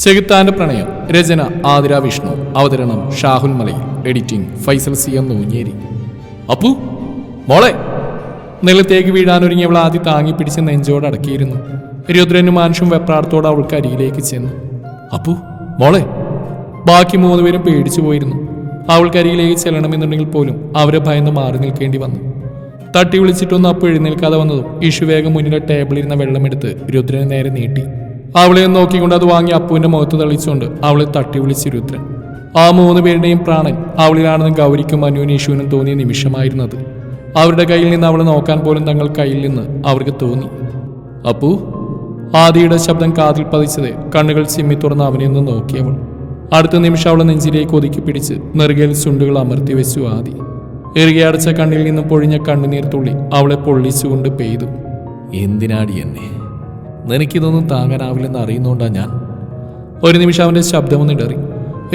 ചെകുത്താന്റെ പ്രണയം. രചന ആതിര വിഷ്ണു. അവതരണം Shahul Malayil. Editing Faisal C M Noonjeri. Appu മോളെ. നിലത്തേക്ക് വീഴാനൊരുങ്ങിയവൾ ആദ്യം താങ്ങി പിടിച്ച് നെഞ്ചോട് അടക്കിയിരുന്നു. രുദ്രനും മാനുഷും വെപ്രാടത്തോടെ അവൾക്ക് അരിയിലേക്ക് ചെന്നു. അപ്പു മോളെ. ബാക്കി മൂന്നുപേരും പേടിച്ചു പോയിരുന്നു. അവൾക്കരികിലേക്ക് ചെല്ലണമെന്നുണ്ടെങ്കിൽ പോലും അവരെ ഭയന്ന് മാറി നിൽക്കേണ്ടി വന്നു. തട്ടി വിളിച്ചിട്ടൊന്നും അപ്പോൾ എഴുന്നേൽക്കാതെ വന്നതും ഇഷു വേഗം മുന്നിലെ ടേബിളിരുന്ന വെള്ളമെടുത്ത് രുദ്രന് നേരെ നീട്ടി. അവളെ നോക്കിക്കൊണ്ട് അത് വാങ്ങി അപ്പുവിന്റെ മുഖത്ത് തെളിച്ചുകൊണ്ട് അവളെ തട്ടി വിളിച്ച് രുദ്രൻ ആ മൂന്ന് പേരുടെയും പ്രാണൻ അവളിലാണെന്ന് ഗൗരിക്കും മനുവിനും യേശുവിനും തോന്നിയ നിമിഷമായിരുന്നത്. അവരുടെ കയ്യിൽ നിന്ന് അവളെ നോക്കാൻ പോലും തങ്ങൾ കയ്യിൽ നിന്ന് അവർക്ക് തോന്നി. അപ്പു ആദിയുടെ ശബ്ദം കാതിൽ പതിച്ചത് കണ്ണുകൾ ചിമ്മി തുറന്ന് അവനെ ഒന്ന് നോക്കിയവൾ അടുത്ത നിമിഷം അവളെ നെഞ്ചിലേക്ക് ഒതുക്കി പിടിച്ച് നെറുകയിൽ ചുണ്ടുകൾ അമർത്തി വെച്ചു ആദി. എറുകയടച്ച കണ്ണിൽ നിന്നും പൊഴിഞ്ഞ കണ്ണുനീർ തുള്ളി അവളെ പൊള്ളിച്ചുകൊണ്ട് പെയ്തു. എന്തിനാടി എന്നെ? നിനക്കിതൊന്നും താങ്ങാനാവില്ലെന്ന് അറിയുന്നോണ്ടാ ഞാൻ. ഒരു നിമിഷം അവന്റെ ശബ്ദമൊന്ന് ഇടറി.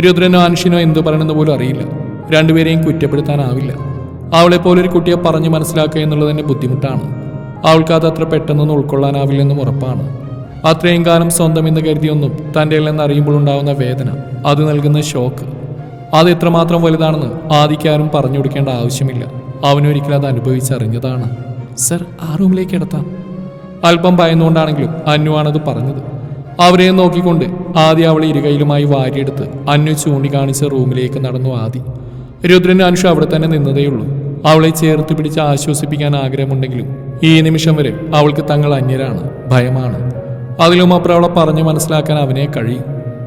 രുദ്രനോ അനുഷിനോ എന്തു പറയണമെന്ന് പോലും അറിയില്ല. രണ്ടുപേരെയും കുറ്റപ്പെടുത്താനാവില്ല. അവളെ പോലൊരു കുട്ടിയെ പറഞ്ഞു മനസ്സിലാക്കുക എന്നുള്ളത് തന്നെ ബുദ്ധിമുട്ടാണ്. അവൾക്ക് അത് അത്ര പെട്ടെന്നൊന്നും ഉൾക്കൊള്ളാനാവില്ലെന്നും ഉറപ്പാണ്. അത്രയും കാലം സ്വന്തം എന്ന് കരുതിയൊന്നും തന്റെ അല്ലെന്ന് അറിയുമ്പോൾ ഉണ്ടാകുന്ന വേദന അത് നൽകുന്ന ഷോക്ക്. അത് എത്രമാത്രം വലുതാണെന്ന് ആദിക്കാരും പറഞ്ഞു കൊടുക്കേണ്ട ആവശ്യമില്ല. അവനൊരിക്കലും അത് അനുഭവിച്ചറിഞ്ഞതാണ്. സർ ആ റൂമിലേക്ക് കിടത്താം. അല്പം ഭയന്നുകൊണ്ടാണെങ്കിലും അന്നുവാണത് പറഞ്ഞത്. അവരെ നോക്കിക്കൊണ്ട് ആദ്യ അവളെ ഇരുകൈയിലുമായി വാരിയെടുത്ത് അന്നു ചൂണ്ടിക്കാണിച്ച റൂമിലേക്ക് നടന്നു ആദി. രുദ്രൻ അനുഷ അവിടെ തന്നെ നിന്നതേയുള്ളൂ. അവളെ ചേർത്ത് പിടിച്ച് ആശ്വസിപ്പിക്കാൻ ആഗ്രഹമുണ്ടെങ്കിലും ഈ നിമിഷം വരെ അവൾക്ക് തങ്ങൾ അന്യരാണ് ഭയമാണ്. അതിലും അപ്പുറം അവളെ പറഞ്ഞു മനസ്സിലാക്കാൻ അവനെ കഴിയും.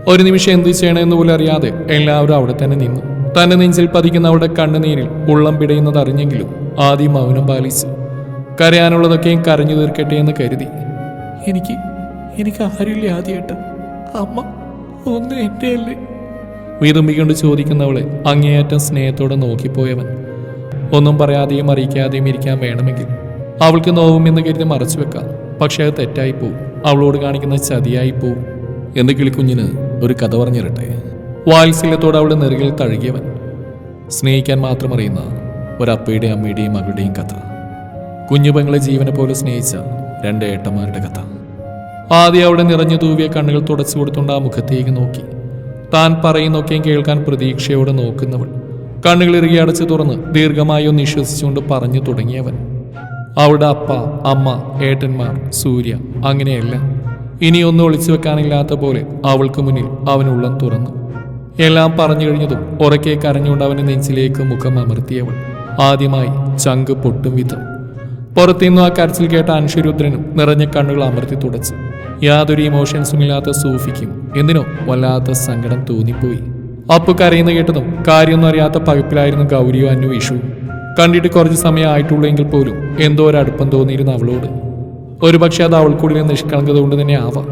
ഒരു നിമിഷം എന്ത് ചെയ്യണമെന്ന് പോലും അറിയാതെ എല്ലാവരും അവിടെ തന്നെ നിന്നു. തന്റെ നെഞ്ചിൽ പതിക്കുന്ന അവളുടെ കണ്ണുനീരിൽ ഉള്ളം പിടയുന്നത് അറിഞ്ഞെങ്കിലും ആദ്യം മൗനം പാലിച്ചു കരയാനുള്ളതൊക്കെയും കരഞ്ഞു തീർക്കട്ടെ എന്ന് കരുതി. എനിക്ക് എനിക്ക് ആരില്ല ആദ്യമായിട്ട് അമ്മ ഒന്ന് എന്റെ അല്ലേ വീതുമ്പിക്കൊണ്ട് ചോദിക്കുന്നവളെ അങ്ങേയറ്റം സ്നേഹത്തോടെ നോക്കിപ്പോയവൻ. ഒന്നും പറയാതെയും അറിയിക്കാതെയും ഇരിക്കാൻ വേണമെങ്കിൽ അവൾക്ക് നോവും എന്ന് കരുതി മറച്ചു വെക്കാം. പക്ഷേ അത് തെറ്റായി അവളോട് കാണിക്കുന്ന ചതിയായി പോവും എന്ന് കിളിക്കുഞ്ഞിന് ഒരു കഥ പറഞ്ഞിരട്ടെ വാത്സല്യത്തോടെ അവളുടെ നെറുകിൽ തഴുകിയവൻ. സ്നേഹിക്കാൻ മാത്രം അറിയുന്ന ഒരപ്പയുടെയും അമ്മയുടെയും മകളുടെയും കഥ. കുഞ്ഞുപെങ്ങളെ ജീവനെ പോലെ സ്നേഹിച്ച രണ്ട് ഏട്ടന്മാരുടെ കഥ. ആദ്യം അവിടെ നിറഞ്ഞു തൂവിയ കണ്ണുകൾ തുടച്ചു കൊടുത്തുകൊണ്ട് ആ മുഖത്തേക്ക് നോക്കി. താൻ പറയുന്നൊക്കെയും കേൾക്കാൻ പ്രതീക്ഷയോടെ നോക്കുന്നവൾ. കണ്ണുകൾ ഇറുകി അടച്ചു തുറന്ന് ദീർഘമായി ഒന്ന് വിശ്വസിച്ചുകൊണ്ട് പറഞ്ഞു തുടങ്ങിയവൻ. അവളുടെ അപ്പ അമ്മ ഏട്ടന്മാർ സൂര്യ അങ്ങനെയല്ല. ഇനിയൊന്നും ഒളിച്ചു വെക്കാനില്ലാത്ത പോലെ അവൾക്ക് മുന്നിൽ അവൻ ഉള്ളം തുറന്നു. എല്ലാം പറഞ്ഞു കഴിഞ്ഞതും ഉറക്കെ കരഞ്ഞുകൊണ്ട് അവന്റെ നെഞ്ചിലേക്ക് മുഖം അമർത്തിയവൾ. ആദ്യമായി ചങ്ക് പൊട്ടും വിധം പുറത്തുനിന്നും ആ കരച്ചിൽ കേട്ട അൻഷുരുദ്രനും നിറഞ്ഞ കണ്ണുകൾ അമർത്തി തുടച്ചു. യാതൊരു ഇമോഷൻസും ഇല്ലാത്ത സൂഫിക്കും എന്തിനോ വല്ലാത്ത സങ്കടം തോന്നിപ്പോയി. അപ്പു കരയുന്ന കേട്ടതും കാര്യമൊന്നും അറിയാത്ത പകപ്പിലായിരുന്നു ഗൗരിയോ അന്നു വിഷു കണ്ടിട്ട് കുറച്ച് സമയം ആയിട്ടുള്ളെങ്കിൽ പോലും എന്തോ ഒരു അടുപ്പം തോന്നിയിരുന്നു അവളോട്. ഒരുപക്ഷെ അത് അവൾക്കുള്ളിലെ നിഷ്കളങ്കത കൊണ്ട് തന്നെ ആവാം.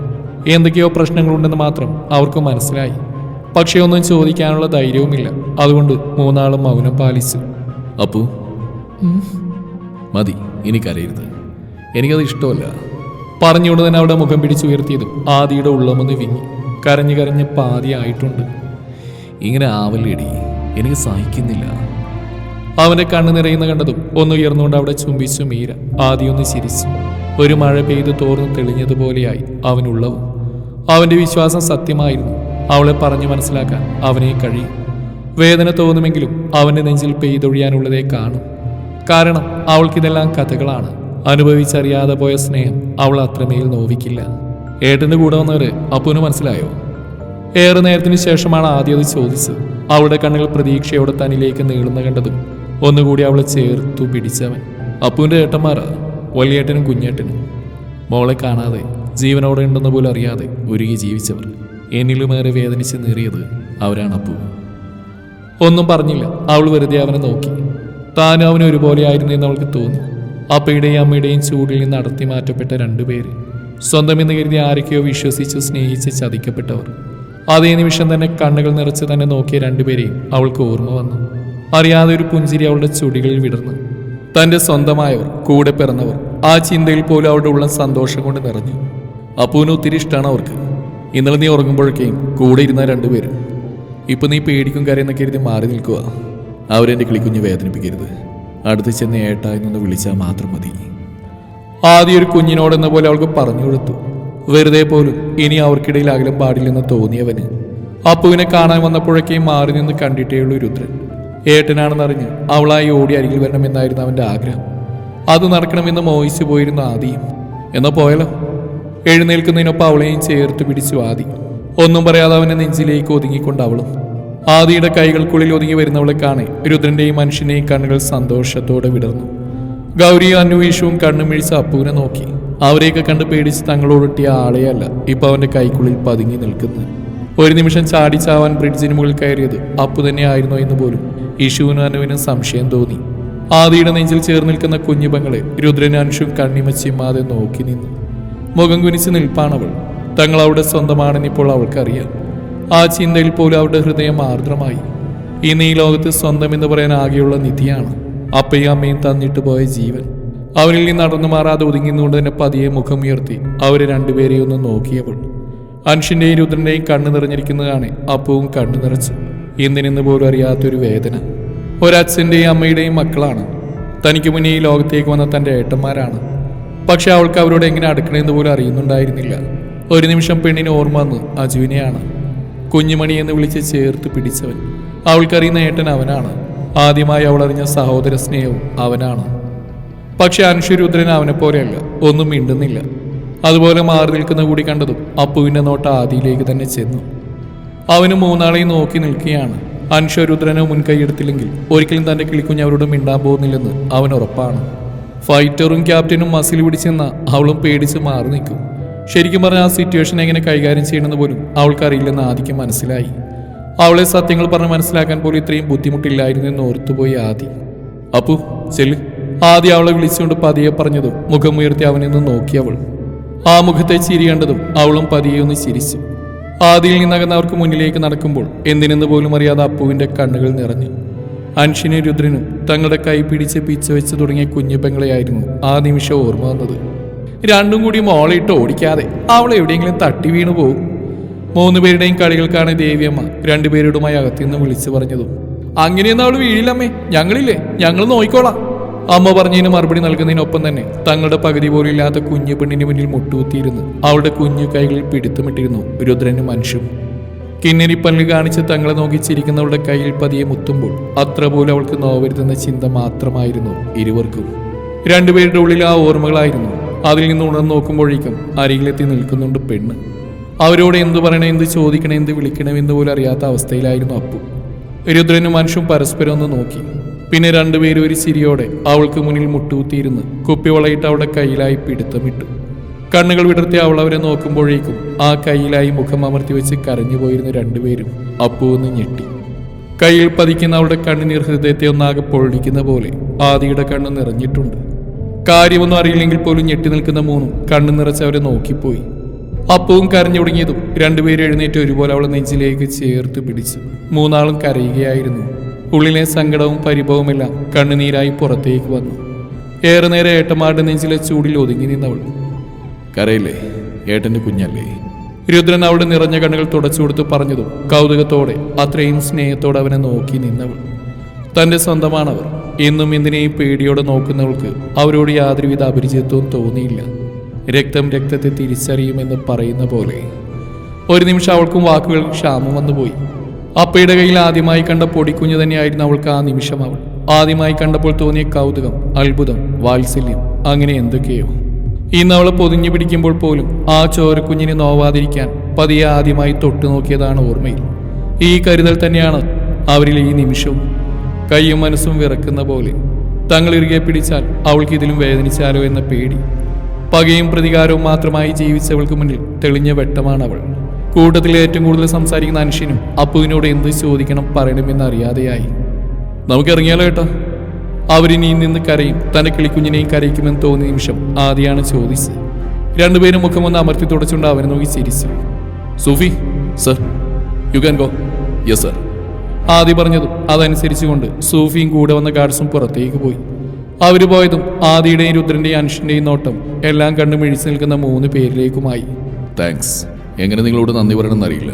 എന്തൊക്കെയോ പ്രശ്നങ്ങളുണ്ടെന്ന് മാത്രം അവർക്ക് മനസ്സിലായി. പക്ഷേ ഒന്നും ചോദിക്കാനുള്ള ധൈര്യവുമില്ല. അതുകൊണ്ട് മൂന്നാളും മൗനം പാലിച്ചു. അപ്പു മതി. ഇനി കരയരുത് എനിക്കത് ഇഷ്ടമല്ല. പറഞ്ഞുകൊണ്ട് തന്നെ അവിടെ മുഖം പിടിച്ചുയർത്തിയതും ആദിയുടെ ഉള്ളമൊന്ന് വിങ്ങി കരഞ്ഞു കരഞ്ഞ് പാതി ആയിട്ടുണ്ട്. ഇങ്ങനെ ആവല്ലേടി എനിക്ക് സഹിക്കുന്നില്ല. അവന്റെ കണ്ണ് നിറയുന്ന കണ്ടതും ഒന്ന് ഉയർന്നുകൊണ്ട് അവിടെ ചുംബിച്ചു മീര ആദ്യമൊന്ന് ചിരിച്ചു. ഒരു മഴ പെയ്ത് തോർന്ന് തെളിഞ്ഞതുപോലെയായി അവനുള്ളവും. അവന്റെ വിശ്വാസം സത്യമായിരുന്നു. അവളെ പറഞ്ഞു മനസ്സിലാക്കാൻ അവനെ കഴിയും. വേദന തോന്നുമെങ്കിലും അവന്റെ നെഞ്ചിൽ പെയ്തൊഴിയാനുള്ളതേ കാണും. കാരണം അവൾക്കിതെല്ലാം കഥകളാണ്. അനുഭവിച്ചറിയാതെ പോയ സ്നേഹം അവൾ അത്രമേൽ നോവിക്കില്ല. ഏട്ടന്റെ കൂടെ വന്നവര് അപ്പുവിന് മനസ്സിലായോ? ഏറെ നേരത്തിന് ശേഷമാണ് ആദ്യം അത് ചോദിച്ചത്. അവളുടെ കണ്ണുകൾ പ്രതീക്ഷയോടെ തന്നിലേക്ക് നീളുന്ന കണ്ടതും ഒന്നുകൂടി അവളെ ചേർത്തു പിടിച്ചവൻ. അപ്പുവിന്റെ ഏട്ടന്മാരാ? വലിയേട്ടനും കുഞ്ഞേട്ടനും. മോളെ കാണാതെ ജീവനോടെ ഉണ്ടെന്ന് പോലും അറിയാതെ ഒരുങ്ങി ജീവിച്ചവർ. എന്നിലുമേറെ വേദനിച്ച് നേറിയത് അവരാണ് അപ്പു ഒന്നും പറഞ്ഞില്ല. അവൾ വെറുതെ അവനെ നോക്കി. താനും അവന് ഒരുപോലെയായിരുന്നു എന്ന് അവൾക്ക് തോന്നി. അപ്പയുടെയും അമ്മയുടെയും ചൂടിൽ നിന്ന് അടർത്തി മാറ്റപ്പെട്ട രണ്ടുപേര് സ്വന്തം എന്ന് കരുതി ആരൊക്കെയോ വിശ്വസിച്ച് സ്നേഹിച്ച് ചതിക്കപ്പെട്ടവർ. അതേ നിമിഷം തന്നെ കണ്ണുകൾ നിറച്ച് തന്നെ നോക്കിയ രണ്ടുപേരെയും അവൾക്ക് ഓർമ്മ വന്നു. അറിയാതെ ഒരു പുഞ്ചിരി അവളുടെ ചുടികളിൽ വിടർന്നു. തന്റെ സ്വന്തമായവർ കൂടെ പിറന്നവർ ആ ചിന്തയിൽ പോലും അവളുടെ ഉള്ള സന്തോഷം കൊണ്ട് നിറഞ്ഞു. അപ്പൂന് ഒത്തിരി ഇഷ്ടമാണ് അവർക്ക്. ഇന്നലെ നീ ഉറങ്ങുമ്പോഴൊക്കെയും കൂടെ ഇരുന്ന രണ്ടുപേരും ഇപ്പൊ നീ പേടിക്കും കരയെന്നൊക്കെ കരുതി മാറി നിൽക്കുക അവരെന്റെ കിളിക്കുഞ്ഞ് വേദനിപ്പിക്കരുത്. അടുത്ത് ചെന്ന് ഏട്ടാ എന്നൊന്ന് വിളിച്ചാൽ മാത്രം മതി. ആദ്യം ഒരു കുഞ്ഞിനോടെന്ന പോലെ അവൾക്ക് പറഞ്ഞു കൊടുത്തു. വെറുതെ പോലും ഇനി അവർക്കിടയിൽ അകലം പാടില്ലെന്ന് തോന്നിയവന്. അപ്പുവിനെ കാണാൻ വന്നപ്പോഴൊക്കെയും മാറി നിന്ന് കണ്ടിട്ടേയുള്ളൂ രുദ്രൻ. ഏട്ടനാണെന്നറിഞ്ഞ് അവളായി ഓടി അരികിൽ വരണമെന്നായിരുന്നു അവന്റെ ആഗ്രഹം. അത് നടക്കണമെന്ന് മോഹിച്ചു പോയിരുന്നു ആദിയും. എന്നാ പോയാലോ? എഴുന്നേൽക്കുന്നതിനൊപ്പം അവളെയും ചേർത്ത് പിടിച്ചു ആദി. ഒന്നും പറയാതെ അവനെ നെഞ്ചിലേക്ക് ഒതുങ്ങിക്കൊണ്ട് അവളും ആദിയുടെ കൈകൾക്കുള്ളിൽ ഒതുങ്ങി വരുന്നവളെ കാണെ രുദ്രന്റെയും മനുഷ്യനെയും കണ്ണുകൾ സന്തോഷത്തോടെ വിടർന്നു. ഗൗരിയും അന്വേഷവും കണ്ണുമിഴിച്ച് അപ്പുവിനെ നോക്കി. അവരെയൊക്കെ കണ്ട് പേടിച്ച് തങ്ങളോടൊട്ടിയ ആളെയല്ല ഇപ്പൊ അവന്റെ കൈക്കുള്ളിൽ പതുങ്ങി നിൽക്കുന്നു ഒരു നിമിഷം ചാടിച്ചാവാൻ ബ്രിഡ്ജിന് മുകളിൽ കയറിയത് അപ്പു തന്നെയായിരുന്നോ എന്ന് പോലും ഇഷുവിനും അനുവിനും സംശയം തോന്നി. ആദിയുടെ നെഞ്ചിൽ ചേർന്ന് നിൽക്കുന്ന കുഞ്ഞുപങ്ങളെ രുദ്രനും അനുഷും കണ്ണിമച്ചിമാതെ നോക്കി നിന്നു. മുഖം കുനിച്ച് നിൽപ്പാണവൾ. തങ്ങൾ അവിടെ സ്വന്തമാണെന്നിപ്പോൾ അവൾക്കറിയാം. ആ ചിന്തയിൽ പോലും അവരുടെ ഹൃദയം ആർദ്രമായി. ഇന്ന് ഈ ലോകത്ത് സ്വന്തം എന്ന് പറയാൻ ആകെയുള്ള നിധിയാണ്. അപ്പയും അമ്മയും തന്നിട്ട് പോയ ജീവൻ. അവരിൽ നിന്ന് നടന്നു മാറാതെ ഒതുങ്ങിന്നുകൊണ്ട് തന്നെ പതിയെ മുഖം ഉയർത്തി അവരെ രണ്ടുപേരെയും ഒന്ന് നോക്കിയപ്പോൾ അനുഷിന്റെയും രുദ്രന്റെയും കണ്ണു നിറഞ്ഞിരിക്കുന്നതാണ് അപ്പവും കണ്ണു നിറച്ചു. എന്തിനെന്ന് പോലും അറിയാത്തൊരു വേദന. ഒരച്ഛന്റെയും അമ്മയുടെയും മക്കളാണ്. തനിക്ക് മുന്നേ ഈ ലോകത്തേക്ക് വന്ന തന്റെ ഏട്ടന്മാരാണ്. പക്ഷെ അവൾക്ക് അവരോട് എങ്ങനെ അടുക്കണമെന്ന് പോലും അറിയുന്നുണ്ടായിരുന്നില്ല. ഒരു നിമിഷം പെണ്ണിന് ഓർമ്മ വന്ന് അജുവിനെയാണ്. കുഞ്ഞുമണി എന്ന് വിളിച്ച് ചേർത്ത് പിടിച്ചവൻ. അവൾക്കറിയുന്ന ഏട്ടൻ അവനാണ്. ആദ്യമായി അവൾ അറിഞ്ഞ സഹോദര സ്നേഹവും അവനാണ്. പക്ഷെ അനുഷരുദ്രൻ അവനെ പോലെയല്ല. ഒന്നും മിണ്ടുന്നില്ല. അതുപോലെ മാറി നിൽക്കുന്ന കൂടി കണ്ടതും അപ്പുവിന്റെ നോട്ട ആദിയിലേക്ക് തന്നെ ചെന്നു. അവന് മൂന്നാളെയും നോക്കി നിൽക്കുകയാണ്. അൻഷരുദ്രനോ മുൻകൈയെടുത്തില്ലെങ്കിൽ ഒരിക്കലും തന്റെ കിളിക്കുഞ്ഞ് അവരോട് മിണ്ടാൻ പോകുന്നില്ലെന്ന് അവൻ ഉറപ്പാണ്. ഫൈറ്ററും ക്യാപ്റ്റനും മസിൽ പിടിച്ചെന്ന അവളും പേടിച്ച് മാറി നിൽക്കും. ശരിക്കും പറഞ്ഞാൽ ആ സിറ്റുവേഷൻ എങ്ങനെ കൈകാര്യം ചെയ്യണമെന്ന് പോലും അവൾക്കറിയില്ലെന്ന് ആദിക്ക് മനസ്സിലായി. അവളെ സത്യങ്ങൾ പറഞ്ഞ് മനസ്സിലാക്കാൻ പോലും ഇത്രയും ബുദ്ധിമുട്ടില്ലായിരുന്നു എന്ന് ഓർത്തുപോയി ആദി. അപ്പു ചെൽ ആദ്യം അവളെ വിളിച്ചുകൊണ്ട് പതിയെ പറഞ്ഞതും മുഖമുയർത്തി അവനിൽ നിന്ന് നോക്കി അവൾ ആ മുഖത്തെ ചിരി കണ്ടതും അവളും പതിയെ ഒന്ന് ചിരിച്ചു. ആദിയിൽ നിന്നകന്ന് അവർക്ക് മുന്നിലേക്ക് നടക്കുമ്പോൾ എന്തിനെന്ന് പോലും അറിയാതെ അപ്പുവിന്റെ കണ്ണുകൾ നിറഞ്ഞു. അൻഷിനും രുദ്രനും തങ്ങളുടെ കൈ പിടിച്ച് പിച്ചവെച്ച് തുടങ്ങിയ കുഞ്ഞു പെങ്ങളെയായിരുന്നു ആ നിമിഷം ഓർമ്മ വന്നത്. രണ്ടും കൂടി മോളയിട്ട് ഓടിക്കാതെ അവൾ എവിടെയെങ്കിലും തട്ടി വീണു പോകും മൂന്ന് പേരുടെയും കളികൾക്കാണ് ദേവിയമ്മ രണ്ടുപേരോടുമായി അകത്തുനിന്ന് വിളിച്ചു പറഞ്ഞതും. അങ്ങനെയൊന്നും അവൾ വീഴില്ലമ്മേ. ഞങ്ങളില്ലേ. ഞങ്ങൾ നോയിക്കോളാം. അമ്മ പറഞ്ഞതിന് മറുപടി നൽകുന്നതിനൊപ്പം തന്നെ തങ്ങളുടെ പകുതി പോലും ഇല്ലാത്ത കുഞ്ഞു പെണ്ണിന് മുന്നിൽ മുട്ടുകുത്തിയിരുന്ന് അവളുടെ കുഞ്ഞു കൈകളിൽ പിടുത്തമിട്ടിരുന്നു രുദ്രനും മനുഷ്യനും. കിന്നരിപ്പല്ല് കാണിച്ച് തങ്ങളെ നോക്കി ചിരിക്കുന്നവളുടെ കയ്യിൽ പതിയെ മുത്തുമ്പോൾ അത്ര പോലും അവൾക്ക് നോവരുതെന്ന ചിന്ത മാത്രമായിരുന്നു ഇരുവർക്കും. രണ്ടുപേരുടെ ഉള്ളിൽ ആ ഓർമ്മകളായിരുന്നു അതിൽ നിന്ന് ഉണർന്നു നോക്കുമ്പോഴേക്കും അരികിലെത്തി നിൽക്കുന്നുണ്ട് പെണ്ണ്. അവരോട് എന്തു പറയണം എന്ത് ചോദിക്കണം എന്ത് വിളിക്കണം എന്ന് പോലും അറിയാത്ത അവസ്ഥയിലായിരുന്നു അപ്പു. രുദ്രനും മനുഷ്യൻ പരസ്പരം ഒന്ന് നോക്കി. പിന്നെ രണ്ടുപേരും ഒരു ചിരിയോടെ അവൾക്ക് മുന്നിൽ മുട്ടുകുത്തിയിരുന്ന് കുപ്പിവളയിട്ട് അവളുടെ കയ്യിലായി പിടുത്തമിട്ടു. കണ്ണുകൾ വിടർത്തി അവൾ അവരെ നോക്കുമ്പോഴേക്കും ആ കയ്യിലായി മുഖം അമർത്തി വെച്ച് കരഞ്ഞുപോയിരുന്ന രണ്ടുപേരും അപ്പു ഒന്ന് ഞെട്ടി. കയ്യിൽ പതിക്കുന്ന അവളുടെ കണ്ണുനീർ ഹൃദയത്തെ ഒന്നാകെ പൊള്ളിക്കുന്ന പോലെ ആദിയുടെ കണ്ണ് നിറഞ്ഞിട്ടുണ്ട്. കാര്യമൊന്നും അറിയില്ലെങ്കിൽ പോലും ഞെട്ടി നിൽക്കുന്ന മൂന്നും കണ്ണു നിറച്ച് അവരെ നോക്കിപ്പോയി. അപ്പവും കരഞ്ഞു തുടങ്ങിയതും രണ്ടുപേരും എഴുന്നേറ്റ് ഒരുപോലെ അവളെ നെഞ്ചിലേക്ക് ചേർത്ത് പിടിച്ചു. മൂന്നാളും കരയുകയായിരുന്നു. ഉള്ളിലെ സങ്കടവും പരിഭവമെല്ലാം കണ്ണുനീരായി പുറത്തേക്ക് വന്നു. ഏറെ നേരെ ഏട്ടന്മാരുടെ നെഞ്ചിലെ ചൂടിൽ ഒതുങ്ങി നിന്നവൾ. കരയില്ലേ? ഏട്ടന്റെ കുഞ്ഞല്ലേ? രുദ്രൻ അവളുടെ നിറഞ്ഞ കണ്ണുകൾ തുടച്ചു കൊടുത്ത് പറഞ്ഞതും കൗതുകത്തോടെ അത്രയും സ്നേഹത്തോടെ അവനെ നോക്കി നിന്നവൾ. തന്റെ സ്വന്തമാണവർ. എന്നും എന്തിനേയും പേടിയോടെ നോക്കുന്നവൾക്ക് അവരോട് യാതൊരുവിധ അപരിചിതത്വവും തോന്നിയില്ല. രക്തം രക്തത്തെ തിരിച്ചറിയുമെന്ന് പറയുന്ന പോലെ ഒരു നിമിഷം അവൾക്കും വാക്കുകൾക്ക് ക്ഷാമം വന്നുപോയി അപ്പയുടെ കയ്യിൽ ആദ്യമായി കണ്ട പൊടിക്കുഞ്ഞു തന്നെയായിരുന്നു അവൾക്ക് ആ നിമിഷം അവൾ. ആദ്യമായി കണ്ടപ്പോൾ തോന്നിയ കൗതുകം അത്ഭുതം വാത്സല്യം അങ്ങനെ എന്തൊക്കെയോ. ഇന്ന് അവളെ പൊതിഞ്ഞു പിടിക്കുമ്പോൾ പോലും ആ ചോരക്കുഞ്ഞിനെ നോവാതിരിക്കാൻ പതിയെ ആദ്യമായി തൊട്ടു നോക്കിയതാണ് ഓർമ്മയിൽ. ഈ കരുതൽ തന്നെയാണ് അവരിൽ ഈ നിമിഷവും കൈയും മനസ്സും വിറക്കുന്ന പോലെ. തങ്ങൾ ഇറുകെ പിടിച്ചാൽ അവൾക്ക് ഇതിലും വേദനിച്ചാലോ എന്ന പേടി. പകയും പ്രതികാരവും മാത്രമായി ജീവിച്ചവൾക്ക് മുന്നിൽ തെളിഞ്ഞ വെട്ടമാണ് അവൾ കൂട്ടത്തിൽ ഏറ്റവും കൂടുതൽ സംസാരിക്കുന്ന അനുഷ്യനും അപ്പുവിനോട് എന്ത് ചോദിക്കണം പറയണമെന്ന് അറിയാതെയായി. നമുക്ക് ഇറങ്ങിയാലോ ഏട്ടാ? അവരിനി നിന്ന് കരയും തന്റെ കിളിക്കുഞ്ഞിനെയും കരയിക്കുമെന്ന് തോന്നിയ നിമിഷം ആദ്യമാണ് ചോദിച്ചത്. രണ്ടുപേരും മുഖമൊന്ന് അമർത്തി തുടച്ചുകൊണ്ട് അവനെ നോക്കി ചിരിച്ചു. Sufi sir you can go yes sir ആദ്യ പറഞ്ഞതും അതനുസരിച്ചുകൊണ്ട് സൂഫിയും കൂടെ വന്ന ഗാർഡ്സും പുറത്തേക്ക് പോയി. അവർ പോയതും ആദിയുടെയും രുദ്രന്റെയും അനുഷിന്റെയും നോട്ടം എല്ലാം കണ്ടു മിഴിച്ചു നിൽക്കുന്ന മൂന്ന് പേരിലേക്കുമായി. താങ്ക്സ്. എങ്ങനെ നിങ്ങളോട് നന്ദി പറയണമെന്ന് അറിയില്ല.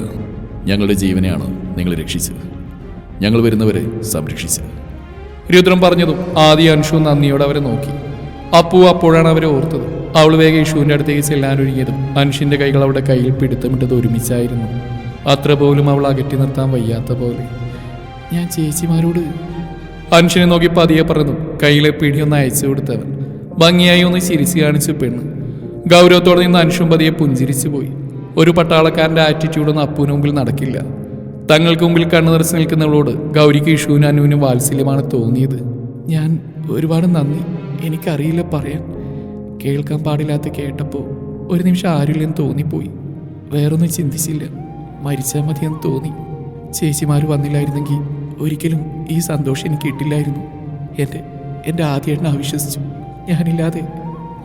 ഞങ്ങളുടെ ജീവനെയാണ് നിങ്ങൾ രക്ഷിച്ചത്. ഞങ്ങൾ വരുന്നവരെ സംരക്ഷിച്ചത് രുദ്രൻ പറഞ്ഞതും ആദി അൻഷു നന്ദിയോടെ അവരെ നോക്കി. അപ്പു അപ്പോഴാണ് അവരെ ഓർത്തത്. അവൾ വേഗം ഇഷുവിന്റെ അടുത്തേക്ക് ചെല്ലാൻ ഒരുങ്ങിയതും അനുഷിന്റെ കൈകൾ അവളുടെ കയ്യിൽ പിടുത്തമിട്ടത് ഒരുമിച്ചായിരുന്നു. അത്ര പോലും അവൾ അകറ്റി നിർത്താൻ വയ്യാത്ത പോലെ. ഞാൻ ചേച്ചിമാരോട് അനുഷനെ നോക്കി പതിയെ പറഞ്ഞു കയ്യിലെ പിടിയൊന്ന് അയച്ചു കൊടുത്തവൻ. ഭംഗിയായി ഒന്ന് ചിരിച്ചു കാണിച്ചു പെണ്ണ്. ഗൗരവത്തോടെ നിന്ന് അനുഷും പതിയെ പുഞ്ചിരിച്ചു പോയി. ഒരു പട്ടാളക്കാരന്റെ ആറ്റിറ്റ്യൂഡൊന്നും അപ്പുവിന് മുമ്പിൽ നടക്കില്ല. തങ്ങൾക്ക് മുമ്പിൽ കണ്ണു നിറച്ച് നിൽക്കുന്നവളോട് ഗൗരിക്ക് ഇഷുവിനും അനുവിനും വാത്സല്യമാണ് തോന്നിയത്. ഞാൻ ഒരുപാട് നന്ദി. എനിക്കറിയില്ല പറയാൻ. കേൾക്കാൻ പാടില്ലാത്ത കേട്ടപ്പോൾ ഒരു നിമിഷം ആരുമില്ലെന്ന് തോന്നിപ്പോയി. വേറൊന്നും ചിന്തിച്ചില്ല. മരിച്ചാൽ മതിയെന്ന് തോന്നി. ചേച്ചിമാർ വന്നില്ലായിരുന്നെങ്കിൽ ഒരിക്കലും ഈ സന്തോഷം എനിക്ക് കിട്ടില്ലായിരുന്നു. എന്റെ എന്റെ എണ്ണ അവിശ്വസിച്ചു. ഞാനില്ലാതെ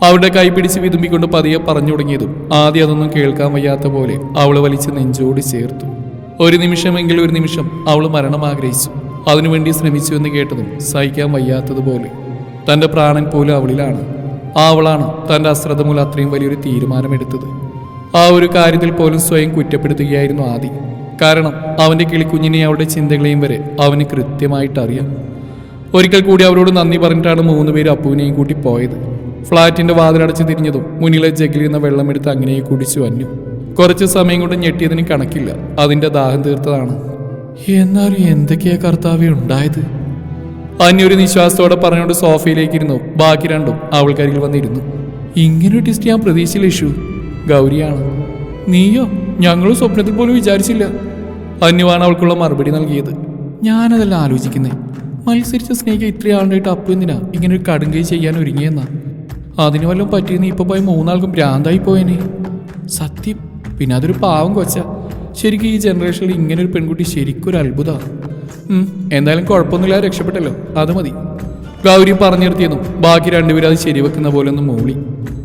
അവളുടെ കൈ പിടിച്ച് വിതുമ്പിക്കൊണ്ട് പതിയെ പറഞ്ഞു തുടങ്ങിയതും ആദ്യം അതൊന്നും കേൾക്കാൻ വയ്യാത്ത പോലെ അവളെ വലിച്ച് നെഞ്ചോട് ചേർത്തു. ഒരു നിമിഷമെങ്കിൽ ഒരു നിമിഷം അവൾ മരണം ആഗ്രഹിച്ചു. അതിനുവേണ്ടി ശ്രമിച്ചു എന്ന് കേട്ടതും സഹിക്കാൻ വയ്യാത്തതുപോലെ തന്റെ പ്രാണൻ പോലും അവളിലാണ്. ആ അവളാണ് തന്റെ അശ്രദ്ധ മൂലം അത്രയും വലിയൊരു തീരുമാനമെടുത്തത്. ആ ഒരു കാര്യത്തിൽ പോലും സ്വയം കുറ്റപ്പെടുത്തുകയായിരുന്നു ആദി. കാരണം അവന്റെ കിളിക്കുഞ്ഞിനെ അവളുടെ ചിന്തകളെയും വരെ അവന് കൃത്യമായിട്ട് അറിയാം. ഒരിക്കൽ കൂടി അവരോട് നന്ദി പറഞ്ഞിട്ടാണ് മൂന്ന് പേര് അപ്പുവിനെയും കൂട്ടി പോയത്. ഫ്ളാറ്റിന്റെ വാതിലടച്ച് തിരിഞ്ഞതും മുന്നിലെ ജഗ്ഗിൽ നിന്ന് വെള്ളമെടുത്ത് അങ്ങനെ കുടിച്ചു അന്നു കുറച്ച് സമയം കൊണ്ട് ഞെട്ടിയതിന് കണക്കില്ല. അതിന്റെ ദാഹം തീർത്തതാണ്. എന്നാലും എന്തൊക്കെയാ കർത്താവ് ഉണ്ടായത്? അന്യൊരു നിശ്വാസത്തോടെ പറഞ്ഞുകൊണ്ട് സോഫയിലേക്ക് ഇരുന്നു ബാക്കി രണ്ടും അവൾക്കരികിൽ വന്നിരുന്നു. ഇങ്ങനൊരു ടിസ്റ്റ് ഞാൻ പ്രതീക്ഷിച്ചില്ല ഇഷു ഗൗരിയാണ്. നീയോ? ഞങ്ങളും സ്വപ്നത്തിൽ പോലും വിചാരിച്ചില്ല. അന്യുവാണ് അവൾക്കുള്ള മറുപടി നൽകിയത്. ഞാനതല്ല ആലോചിക്കുന്നേ. മത്സരിച്ച സ്നേഹം ഇത്രയും ആളുണ്ടായിട്ട് അപ്പു എന്തിനാ ഇങ്ങനെ ഒരു കടുങ്കൈ ചെയ്യാൻ ഒരുങ്ങിയെന്നാ? അതിന് വല്ലതും പറ്റിയെന്ന് ഇപ്പൊ പോയി മൂന്നാൾക്കും ഭ്രാന്തായി പോയേനെ. സത്യം. പിന്നെ അതൊരു പാവം കൊച്ച. ശരിക്കും ഈ ജനറേഷനിൽ ഇങ്ങനെ ഒരു പെൺകുട്ടി ശരിക്കും ഒരു അത്ഭുതമാണ് എന്തായാലും കുഴപ്പമൊന്നുമില്ല രക്ഷപ്പെട്ടല്ലോ. അത് മതി. ഗൗരി പറഞ്ഞു നിർത്തിയെന്നും ബാക്കി രണ്ടുപേരും അത് ശരിവെക്കുന്ന പോലെ ഒന്ന് മൂളി.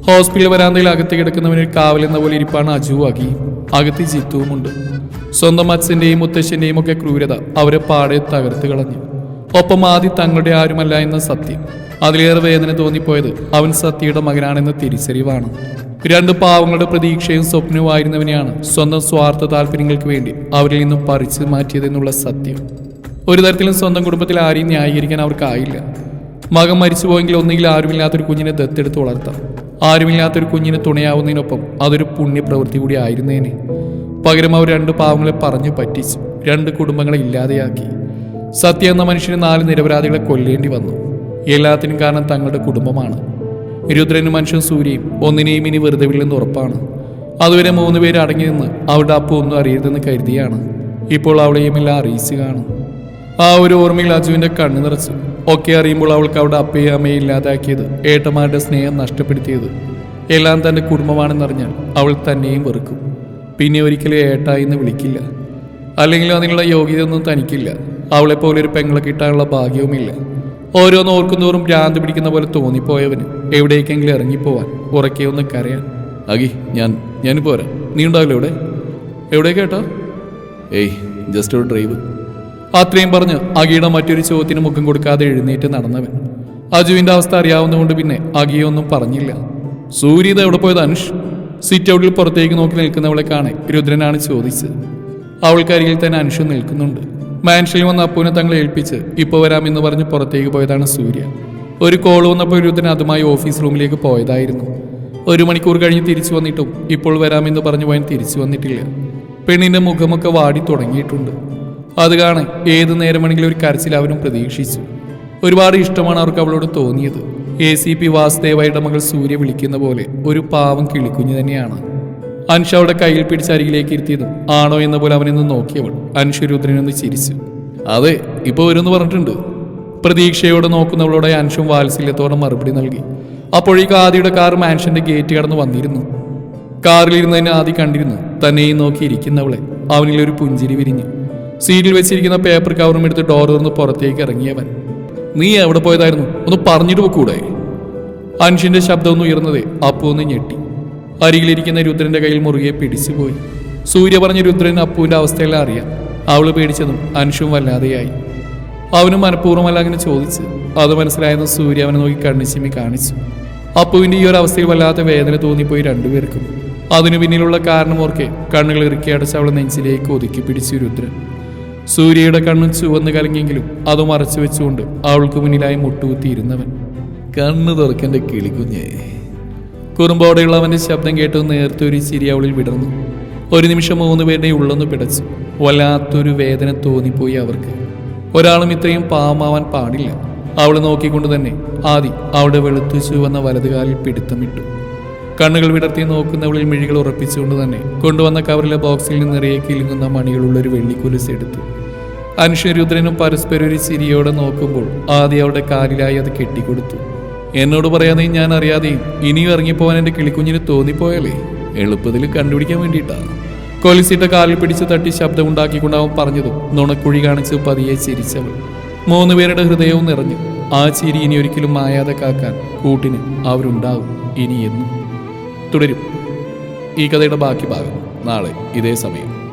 ഹോസ്പിറ്റൽ വരാന്തയിൽ അകത്ത് കിടക്കുന്നവന് കാവലെന്ന പോലെ ഇരിപ്പാണ് അജുവാക്കി അകത്ത് ജിത്തുവുമുണ്ട്. സ്വന്തം അച്ഛന്റെയും മുത്തശ്ശന്റെയും ഒക്കെ ക്രൂരത അവരെ പാടെ തകർത്ത് കളഞ്ഞു. ഒപ്പം ആദ്യം തങ്ങളുടെ ആരുമല്ല എന്ന സത്യം. അതിലേറെ വേദന തോന്നിപ്പോയത് അവൻ സത്യയുടെ മകനാണെന്ന തിരിച്ചറിവാണ്. രണ്ട് പാവങ്ങളുടെ പ്രതീക്ഷയും സ്വപ്നവുമായിരുന്നവനെയാണ് സ്വന്തം സ്വാർത്ഥ താല്പര്യങ്ങൾക്ക് വേണ്ടി അവരിൽ നിന്നും പറിച്ചു മാറ്റിയതെന്നുള്ള സത്യം. ഒരു തരത്തിലും സ്വന്തം കുടുംബത്തിൽ ആരെയും ന്യായീകരിക്കാൻ അവർക്കായില്ല. മകൻ മരിച്ചുപോയെങ്കിൽ ഒന്നുകിൽ ആരുമില്ലാത്തൊരു കുഞ്ഞിനെ ദത്തെടുത്ത് വളർത്താം. ആരുമില്ലാത്തൊരു കുഞ്ഞിന് തുണയാവുന്നതിനൊപ്പം അതൊരു പുണ്യപ്രവൃത്തി കൂടി ആയിരുന്നേനെ. പകരം അവർ രണ്ട് പാവങ്ങളെ പറഞ്ഞു പറ്റിച്ചു. രണ്ട് കുടുംബങ്ങളെ ഇല്ലാതെയാക്കി. സത്യ എന്ന മനുഷ്യന് നാല് നിരപരാധികളെ കൊല്ലേണ്ടി വന്നു. എല്ലാത്തിനും കാരണം തങ്ങളുടെ കുടുംബമാണ്. രുദ്രനും മനുഷ്യൻ സൂര്യയും ഒന്നിനെയും ഇനി വെറുതെ വില്ലെന്ന് ഉറപ്പാണ്. അതുവരെ മൂന്ന് പേര് അടങ്ങി നിന്ന് അവളുടെ അപ്പ ഒന്നും അറിയരുതെന്ന് കരുതിയാണ്. ഇപ്പോൾ അവളെയും എല്ലാം അറിയിച്ചു കാണും ആ ഒരു ഓർമ്മയിൽ അജുവിന്റെ കണ്ണു നിറച്ചു. ഒക്കെ അറിയുമ്പോൾ അവൾക്ക് അവിടെ അപ്പയും അമ്മയെ ഇല്ലാതാക്കിയത് ഏട്ടന്മാരുടെ സ്നേഹം നഷ്ടപ്പെടുത്തിയത്. എല്ലാം തന്റെ കുടുംബമാണെന്നറിഞ്ഞാൽ അവൾ തന്നെയും വെറുക്കും. പിന്നെ ഒരിക്കലും ഏട്ടായി എന്ന് വിളിക്കില്ല. അല്ലെങ്കിൽ അതിനുള്ള യോഗ്യതയൊന്നും തനിക്കില്ല. അവളെ പോലെ ഒരു പെങ്ങളെ കിട്ടാനുള്ള ഭാഗ്യവുമില്ല. ഓരോന്ന് ഓർക്കുന്തോറും ഭ്രാന്ത് പിടിക്കുന്ന പോലെ തോന്നിപ്പോയവന് എവിടേക്കെങ്കിലും ഇറങ്ങിപ്പോവാൻ ഉറക്കെ ഒന്ന് കരയാൻ. അഗി ഞാൻ ഞാൻ പോരാ. നീ ഉണ്ടാവില്ല ഇവിടെ? എവിടേക്ക് കേട്ടോ ഏയ് ജസ്റ്റ് ഒരു ഡ്രൈവ് അത്രയും പറഞ്ഞ് അഗിയുടെ മറ്റൊരു ചോദ്യത്തിന് മുഖം കൊടുക്കാതെ എഴുന്നേറ്റ് നടന്നവൻ. അജുവിന്റെ അവസ്ഥ അറിയാവുന്നതുകൊണ്ട് പിന്നെ അഗിയൊന്നും പറഞ്ഞില്ല. സൂര്യത എവിടെ പോയത് അനുഷ്? സിറ്റ് ഔട്ടിൽ പുറത്തേക്ക് നോക്കി നിൽക്കുന്നവളെ കാണേ. രുദ്രനാണ് ചോദിച്ചത്. അവൾക്കരികിൽ തന്നെ അനുഷ്യൻ നിൽക്കുന്നുണ്ട്. മാൻഷനിൽ വന്ന അപ്പുവിനെ തങ്ങളെ ഏൽപ്പിച്ച് ഇപ്പോൾ വരാമെന്ന് പറഞ്ഞ് പുറത്തേക്ക് പോയതാണ് സൂര്യ. ഒരു കോൾ വന്നപ്പോൾ രുദ്രൻ അതുമായി ഓഫീസ് റൂമിലേക്ക് പോയതായിരുന്നു. ഒരു മണിക്കൂർ കഴിഞ്ഞ് തിരിച്ചു വന്നിട്ടും ഇപ്പോൾ വരാമെന്ന് പറഞ്ഞു പോയാൻ തിരിച്ചു വന്നിട്ടില്ല. പെണ്ണിന്റെ മുഖമൊക്കെ വാടി തുടങ്ങിയിട്ടുണ്ട്. അത് കാണാൻ ഏത് നേരമാണെങ്കിലും ഒരു കരച്ചിൽ അവനും പ്രതീക്ഷിച്ചു. ഒരുപാട് ഇഷ്ടമാണ് അവർക്ക് അവളോട് തോന്നിയത്. എ സി പി വാസുദേവയുടെ മകൾ സൂര്യ വിളിക്കുന്ന പോലെ ഒരു പാവം കിളിക്കുഞ്ഞു തന്നെയാണ്. അൻഷ അവിടെ കയ്യിൽ പിടിച്ച അരികിലേക്ക് ഇരുത്തിയതും ആണോ എന്ന പോലെ അവനെന്ന് നോക്കിയവൾ അൻഷു രുദ്രനൊന്ന് ചിരിച്ചു. അതെ ഇപ്പൊ വരുമെന്ന് പറഞ്ഞിട്ടുണ്ട്. പ്രതീക്ഷയോടെ നോക്കുന്നവളോടെ അൻഷും വാത്സല്യത്തോടെ മറുപടി നൽകി. അപ്പോഴേക്ക് ആദിയുടെ കാർ മാൻഷന്റെ ഗേറ്റ് കടന്ന് വന്നിരുന്നു. കാറിലിരുന്നതിനെ ആദി കണ്ടിരുന്നു. തന്നെയും നോക്കി ഇരിക്കുന്നവളെ. അവനിൽ ഒരു പുഞ്ചിരി വിരിഞ്ഞു. സീറ്റിൽ വെച്ചിരിക്കുന്ന പേപ്പർ കവറും എടുത്ത് ഡോർ തുറന്ന് പുറത്തേക്ക് ഇറങ്ങിയവൻ നീ എവിടെ പോയതായിരുന്നു? ഒന്ന് പറഞ്ഞിട്ട് പോക്കൂടെ. അൻഷിന്റെ ശബ്ദം ഒന്ന് ഉയർന്നതേ അപ്പു ഒന്ന് ഞെട്ടി. അരികിലിരിക്കുന്ന രുദ്രന്റെ കയ്യിൽ മുറുകെ പിടിച്ചുപോയി. സൂര്യ പറഞ്ഞ രുദ്രൻ അപ്പുവിന്റെ അവസ്ഥയെല്ലാം അറിയാം. അവൾ പേടിച്ചതും അനുഷും വല്ലാതെയായി. അവനും മനഃപൂർവമല്ല അങ്ങനെ ചോദിച്ച്. അത് മനസ്സിലായെന്ന് സൂര്യ അവനെ നോക്കി കണ്ണിച്ചിമ്മി കാണിച്ചു. അപ്പുവിന്റെ ഈ ഒരു അവസ്ഥയിൽ വല്ലാത്ത വേദന തോന്നിപ്പോയി രണ്ടുപേർക്കും. അതിനു പിന്നിലുള്ള കാരണം ഓർക്കെ കണ്ണുകൾ ഇറുക്കി അടച്ച് അവളെ നെഞ്ചിലേക്ക് ഒതുക്കി പിടിച്ചു രുദ്രൻ. സൂര്യയുടെ കണ്ണ് ചുവന്ന് കലങ്ങിയെങ്കിലും അത് മറച്ചു വെച്ചുകൊണ്ട് അവൾക്ക് മുന്നിലായി മുട്ടുകുത്തിയിരുന്നവൻ. കണ്ണ് തുറക്കന്റെ കിളിക്കുഞ്ഞേ. കുറുമ്പോടെയുള്ള അവന്റെ ശബ്ദം കേട്ട് നേർത്തൊരു ചിരി അവളിൽ വിടർന്നു. ഒരു നിമിഷം മൂന്ന് പേരുടെ ഉള്ളൊന്ന് പിടച്ചു. വല്ലാത്തൊരു വേദന തോന്നിപ്പോയി അവർക്ക്. ഒരാളും ഇത്രയും പാവമാവാൻ പാടില്ല. അവൾ നോക്കിക്കൊണ്ട് തന്നെ ആദി അവളുടെ വെളുത്തു ചുവന്ന വലതുകാലിൽ പിടുത്തമിട്ടു. കണ്ണുകൾ വിടർത്തി നോക്കുന്നവളിൽ മിഴികൾ ഉറപ്പിച്ചുകൊണ്ട് തന്നെ കൊണ്ടുവന്ന കവറിലെ ബോക്സിൽ നിന്ന് നിറയെ കിലുങ്ങുന്ന മണികളുള്ള ഒരു വെള്ളിക്കുലുസ് എടുത്തു. അനുഷ്യരുദ്രനും പരസ്പരം ഒരു ചിരിയോടെ നോക്കുമ്പോൾ ആദ്യം അവളുടെ കാലിലായി അത് കെട്ടിക്കൊടുത്തു. എന്നോട് പറയാതെയും ഞാൻ അറിയാതെയും ഇനിയും ഇറങ്ങിപ്പോവാൻ എന്റെ കിളിക്കുഞ്ഞിന് തോന്നിപ്പോയാലേ? എളുപ്പത്തിൽ കണ്ടുപിടിക്കാൻ വേണ്ടിയിട്ടാണ് കൊലിസിട്ട കാലിൽ പിടിച്ച് തട്ടി ശബ്ദമുണ്ടാക്കിക്കൊണ്ട് അവൻ പറഞ്ഞതും നുണക്കുഴി കാണിച്ച് പതിയെ ചിരിച്ചവൾ. മൂന്നുപേരുടെ ഹൃദയവും നിറഞ്ഞു. ആ ചിരി ഇനി ഒരിക്കലും മായാതെ കാക്കാൻ കൂട്ടിന് അവരുണ്ടാവും ഇനി എന്നും. തുടരും. ഈ കഥയുടെ ബാക്കി ഭാഗം നാളെ ഇതേ സമയം.